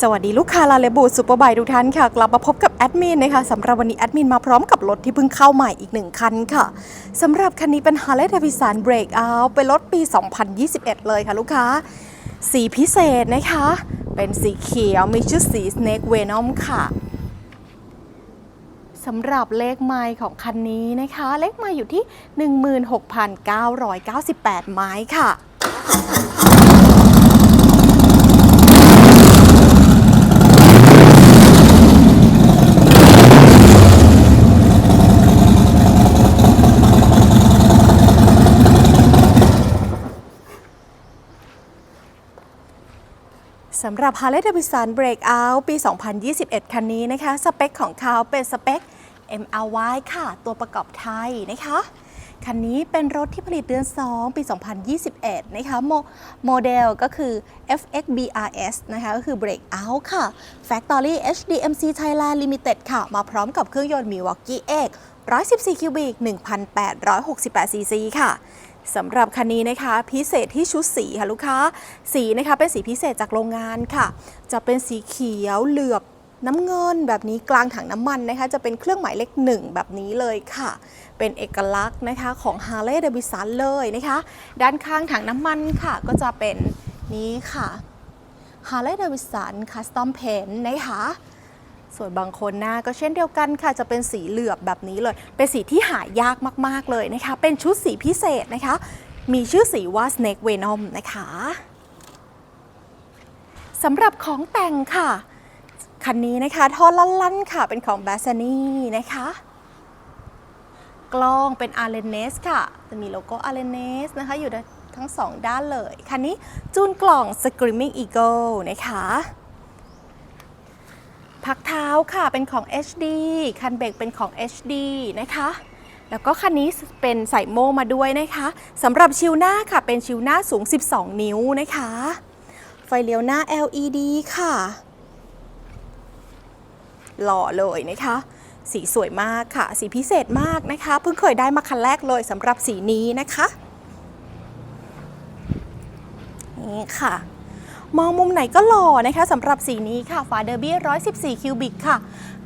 สวัสดีลูกค้าลาเลบูซูเปอร์บายทุกท่านค่ะ กลับมาพบกับแอดมินนะคะสำหรับวันนี้แอดมินมาพร้อมกับรถที่เพิ่งเข้าใหม่อีกหนึ่งคันค่ะสำหรับคันนี้เป็น Harley Davidson Breakout เป็นรถปี 2021 เลยค่ะลูกค้า สีพิเศษนะคะ เป็นสีเขียวมีชื่อสี Snake Venom ค่ะสำหรับเลขไมล์ของคันนี้นะคะ เลขไมล์อยู่ที่ 16,998 ไม้ค่ะ สำหรับ Harley Davidson Breakout ปี 2021 คันนี้นะคะ สเปคของเขาเป็นสเปค MLY ค่ะ ตัวประกอบไทยนะคะ คันนี้เป็นรถที่ผลิตเดือน 2 ปี 2021 นะคะ โมโมเดลก็คือ FXBRS นะคะ ก็คือ Breakout ค่ะ Factory HDMC Thailand Limited ค่ะ มาพร้อมกับเครื่องยนต์ Milwaukee X 114 คิวบิก 1,868 ซีซีค่ะ สำหรับคันนี้นะคะ พิเศษที่ชุดสีค่ะลูกค้า สีนะคะเป็นสีพิเศษจากโรงงานค่ะ จะเป็นสีเขียวเหลือบน้ำเงินแบบนี้กลางถังน้ำมันนะคะ จะเป็นเครื่องหมายเลขหนึ่งแบบนี้เลยค่ะ เป็นเอกลักษณ์นะคะของ Harley Davidson เลยนะคะ ด้านข้างถังน้ำมันค่ะ ก็จะเป็นนี้ค่ะ Harley Davidson Custom Paint นะคะ ส่วนบางคนหน้าก็เช่นเดียวกันค่ะ จะเป็นสีเหลือบแบบนี้เลย เป็นสีที่หายากมาก ๆ เลยนะคะ เป็นชุดสีพิเศษนะคะ มีชื่อสีว่า Snake Venom นะคะสำหรับของแต่งค่ะ คันนี้นะคะท่อลั่นๆค่ะ เป็นของ b a s s a n i นะคะ กล้องเป็น a r l e n e s ค่ะ จะมีโลโก้ a r l e n e s นะคะ อยู่ทั้งสองด้านเลย คันนี้จูนกล่อง Screaming Eagle นะคะ พักเท้าค่ะเป็นของ HD คันเบรกเป็นของ HD นะคะแล้วก็คันนี้เป็นใส่โม่มาด้วยนะคะสำหรับชิวหน้าค่ะเป็นชิวหน้าสูง 12 นิ้วนะคะ ไฟเลี้ยวหน้า LED ค่ะหล่อเลยนะคะ สีสวยมากค่ะ สีพิเศษมากนะคะ เพิ่งเคยได้มาคันแรกเลยสำหรับสีนี้นะคะนี่ค่ะ มองมุมไหนก็หล่อนะคะสำหรับสีนี้ค่ะ ฝาเดอร์บี้ 114 คิวบิกค่ะ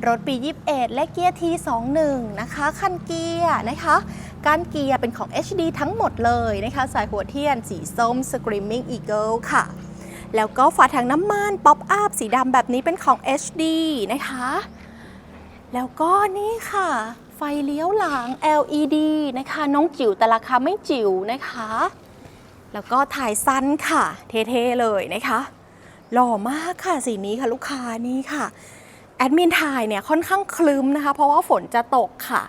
รถปี 21 และเกียร์ T21 นะคะ คันเกียร์นะคะการเกียร์เป็นของ HD ทั้งหมดเลยนะคะ สายหัวเทียน สีส้ม Screaming Eagle ค่ะ แล้วก็ฝาถังน้ำมันป๊อปอัพสีดำแบบนี้เป็นของ HD นะคะ แล้วก็นี่ค่ะ ไฟเลี้ยวหลัง LED นะคะ น้องจิ๋วแต่ราคาไม่จิ๋วนะคะ แล้วก็ถ่ายสั้นค่ะ เท่ๆเลยนะคะ หล่อมากค่ะสีนี้ค่ะลูกค้านี่ค่ะ แอดมินถ่ายเนี่ยค่อนข้างคลึ้มนะคะ เพราะว่าฝนจะตกค่ะ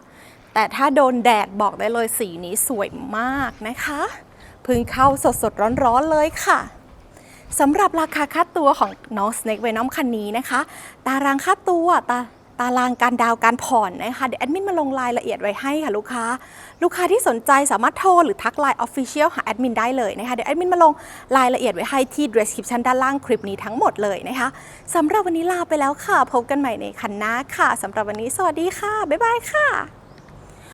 แต่ถ้าโดนแดดบอกได้เลยสีนี้สวยมากนะคะพิ่งเข้าสดๆร้อนๆเลยค่ะสำหรับราคาค่าตัวของน้อง Snake Venom คันนี้นะคะ ตารางค่าตัวตา ตารางการดาวน์การผ่อนนะคะเดี๋ยวแอดมินมาลงรายละเอียดไว้ให้ค่ะลูกค้า ลูกค้าที่สนใจสามารถโทรหรือทักไลน์ออฟฟิเชียลหาแอดมินได้เลยนะคะเดี๋ยวแอดมินมาลงรายละเอียดไว้ให้ที่ description ด้านล่างคลิปนี้ทั้งหมดเลยนะคะสำหรับวันนี้ลาไปแล้วค่ะ พบกันใหม่ในคันหน้าค่ะสำหรับวันนี้สวัสดีค่ะ บ๊ายบายค่ะ